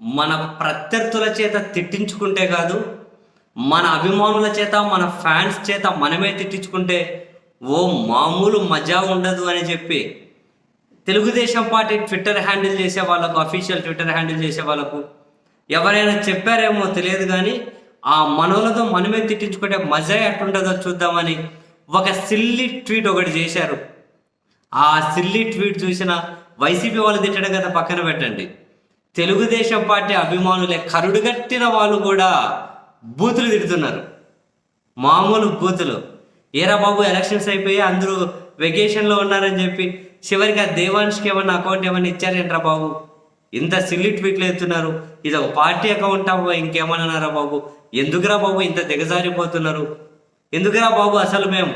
మన ప్రత్యర్థుల చేత తిట్టించుకుంటే కాదు మన అభిమానుల చేత మన ఫ్యాన్స్ చేత మనమే తిట్టించుకుంటే ఓ మామూలు మజా ఉండదు అని చెప్పి తెలుగుదేశం పార్టీ ట్విట్టర్ హ్యాండిల్ చేసే వాళ్ళకు అఫీషియల్ ట్విట్టర్ హ్యాండిల్ చేసే వాళ్ళకు ఎవరైనా చెప్పారేమో తెలియదు కానీ ఆ మనోలతో మనమే తిట్టించుకుంటే మజా ఎట్టుంటుందో చూద్దామని ఒక సిల్లి ట్వీట్ ఒకటి చేశారు. ఆ సిల్లి ట్వీట్ చూసిన వైసీపీ వాళ్ళు తిట్టడం కదా పక్కన పెట్టండి. తెలుగుదేశం పార్టీ అభిమానులే కరుడుగట్టిన వాళ్ళు కూడా బూతులు తిడుతున్నారు. మామూలు బూతులు. ఏరా బాబు ఎలక్షన్స్ అయిపోయి అందరూ వెకేషన్లో ఉన్నారని చెప్పి చివరికి ఆ దేవాన్ష్కి ఏమన్నా అకౌంట్ ఏమైనా ఇచ్చారేంట్రా బాబు? ఇంత సిల్లి ట్వీట్లు ఎత్తున్నారు ఇది ఒక పార్టీ అకౌంట్ అవ్వ ఇంకేమన్నారా బాబు? ఎందుకురా బాబు ఇంత దిగజారిపోతున్నారు? ఎందుకురా బాబు అసలు మేము?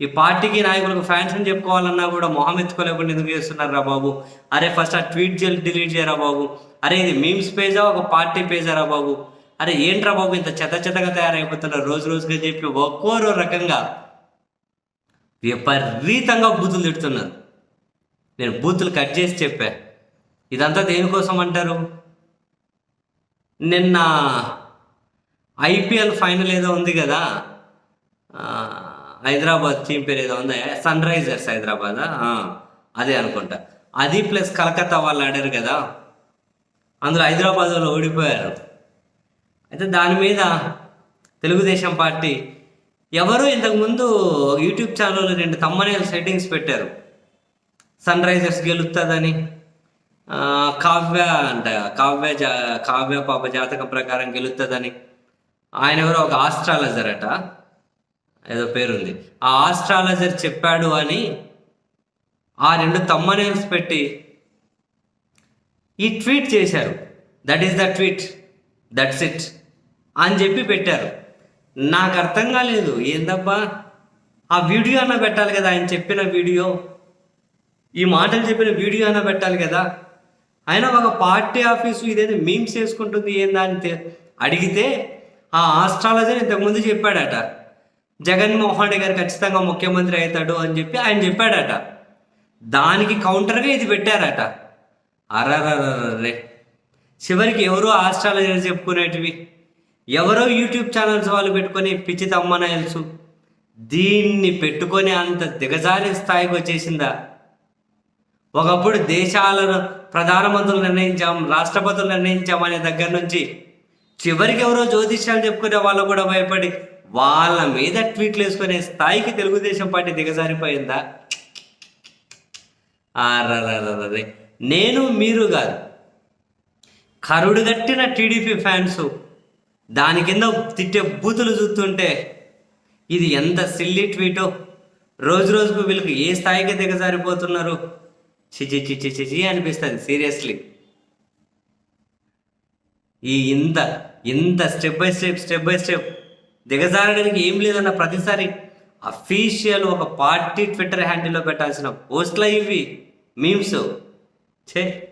ఈ పార్టీకి నాయకులకు ఫ్యాన్స్ అని చెప్పుకోవాలన్నా కూడా మొహం ఎత్తుకోలేకుండా ఎందుకు చేస్తున్నారా బాబు? అరే ఫస్ట్ ఆ ట్వీట్ జల్ డిలీట్ చేయరా బాబు? అరే ఇది మీమ్స్ పేజా ఒక పార్టీ పేజారా బాబు? అరే ఏంట్రా బాబు ఇంత చెత్త చెత్తగా తయారైపోతున్నారు? రోజు రోజుగా చెప్పి ఒక్కోరో రకంగా విపరీతంగా బూతులు తిడుతున్నారు. నేను బూతులు కట్ చేసి చెప్పా. ఇదంతా దేనికోసం అంటారు? నిన్న ఐపీఎల్ ఫైనల్ ఏదో ఉంది కదా? హైదరాబాద్ టీం పేరు ఏదో ఉంది? Sunrisers Hyderabad? అదే అనుకుంటా. అది ప్లస్ కలకత్తా వాళ్ళు ఆడారు కదా? అందులో హైదరాబాద్ వాళ్ళు ఓడిపోయారు. అయితే దాని మీద తెలుగుదేశం పార్టీ ఎవరు ఇంతకుముందు యూట్యూబ్ ఛానల్ రెండు తమ్మనేల సెట్టింగ్స్ పెట్టారు. సన్ రైజర్స్ గెలుస్తుందని కావ్య అంట కావ్య జా కావ్య పాప జాతకం ప్రకారం గెలుస్తుందని ఆయన ఎవరో ఒక ఆస్ట్రాలజర్ అట. ఏదో పేరుంది. ఆ ఆస్ట్రాలజర్ చెప్పాడు అని ఆ రెండు తమ్మనేల్స్ పెట్టి ఈ ట్వీట్ చేశారు. That is the tweet that's it అని చెప్పి పెట్టారు. నాకు అర్థం కాలేదు. ఏందబ్బా? ఆ వీడియో అన్న పెట్టాలి కదా. ఆయన చెప్పిన వీడియో ఈ మాటలు చెప్పిన వీడియో అన్న పెట్టాలి కదా. ఆయన ఒక పార్టీ ఆఫీసు ఇదేదో మీమ్స్ చేసుకుంటుంది ఏందా అని అడిగితే ఆ ఆస్ట్రాలజర్ ఇంతకుముందు చెప్పాడట. జగన్మోహన్ రెడ్డి గారు ఖచ్చితంగా ముఖ్యమంత్రి అవుతాడు అని చెప్పి ఆయన చెప్పాడట. దానికి కౌంటర్గా ఇది పెట్టారట. అరరరే చివరికి ఎవరో ఆస్ట్రాలజర్ చెప్పుకునేటివి. ఎవరో యూట్యూబ్ ఛానల్స్ వాళ్ళు పెట్టుకొని పిచ్చి తెలుసు దీన్ని పెట్టుకొని అంత దిగజారి స్థాయికి వచ్చేసిందా? ఒకప్పుడు దేశాలను ప్రధానమంత్రులు నిర్ణయించాం రాష్ట్రపతులు నిర్ణయించాం అనే దగ్గర నుంచి చివరికి ఎవరో జ్యోతిష్యాలు చెప్పుకునే వాళ్ళు కూడా భయపడి వాళ్ళ మీద ట్వీట్లు వేసుకునే స్థాయికి తెలుగుదేశం పార్టీ దిగజారిపోయిందా? ఆర్రర్రర్రర్రే. నేను మీరు కాదు. కరుడుగట్టిన టీడీపీ ఫ్యాన్స్ దాని కింద తిట్టే బూతులు చూస్తుంటే ఇది ఎంత సిల్లి ట్వీటో? రోజు రోజుకు వీళ్ళకి ఏ స్థాయికి దిగజారిపోతున్నారు? చిచి చిచి చిచి అనిపిస్తుంది సీరియస్లీ. ఈ ఇంత ఇంత step by step step by step దిగజారడానికి ఏం లేదన్న ప్రతిసారి అఫీషియల్ ఒక పార్టీ ట్విట్టర్ హ్యాండిల్లో పెట్టాల్సిన పోస్టులు ఇవి. మీమ్స్. ఛే.